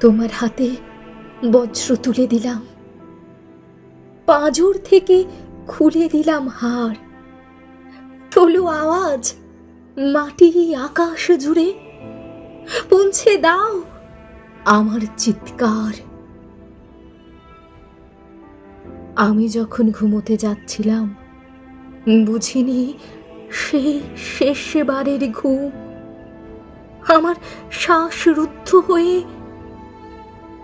তোমার হাতে বজ্র তুলে দিলাম। পাঁজর থেকে খুলে দিলাম হার। তোলো আওয়াজ, মাটি আকাশ জুড়ে। পৌঁছে দাও আমার চিৎকার। আমি যখন ঘুমোতে যাচ্ছিলাম বুঝিনি সেই শেষবারের ঘুম। আমার শ্বাস রুদ্ধ হয়ে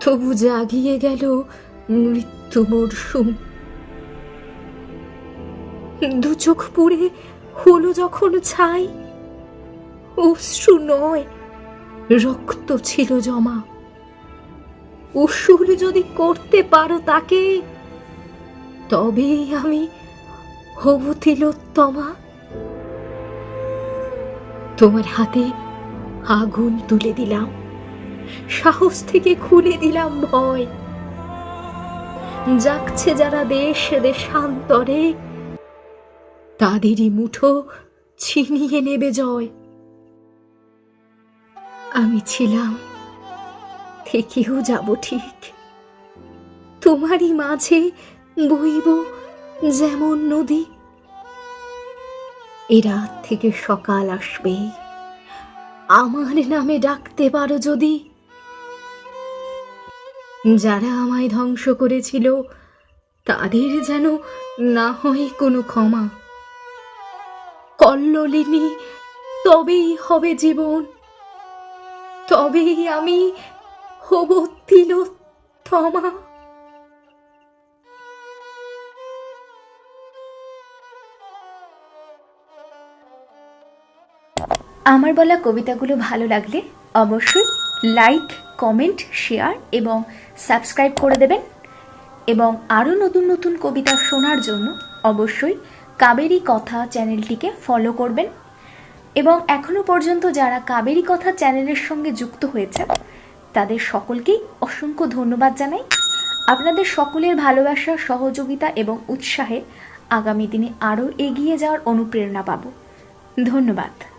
তবু জাগিয়ে গেল মৃত্যু মরশুম। দু চোখ পুড়ে হলো যখন ছাই, অশ্রু নয়, রক্ত ছিল জমা। উসুর যদি করতে পারো তাকে, তবেই আমি হব তিলোত্তমা তোমার হাতে আগুন তুলে দিলাম। সাহস থেকে খুলে দিলাম ভয়। যাচ্ছে যারা দেশ দেশান্তরে, তাদেরই মুঠো ছিনিয়ে নেবে জয়। আমি ছিলাম, থেকেও যাব ঠিক। তোমারই মাঝে বইব যেমন নদী এ রাত থেকে সকাল আসবে। আমার নামে ডাকতে পারো যদি। যারা আমায় ধ্বংস করেছিল, তাদের যেন না হয় কোনো ক্ষমা। কল্লোলিনী, তবেই হবে জীবন। তবেই আমি হব তিলোত্তমা। আমার বলা কবিতাগুলো ভালো লাগলে অবশ্যই লাইক কমেন্ট শেয়ার এবং সাবস্ক্রাইব করে দেবেন। এবং আরও নতুন নতুন কবিতা শোনার জন্য অবশ্যই কাবেরী কথা চ্যানেলটিকে ফলো করবেন। এবং এখনও পর্যন্ত যারা কাবেরী কথা চ্যানেলের সঙ্গে যুক্ত হয়েছে, তাদের সকলকেই অসংখ্য ধন্যবাদ জানাই। আপনাদের সকলের ভালোবাসা, সহযোগিতা এবং উৎসাহে আগামী দিনে আরও এগিয়ে যাওয়ার অনুপ্রেরণা পাব। ধন্যবাদ।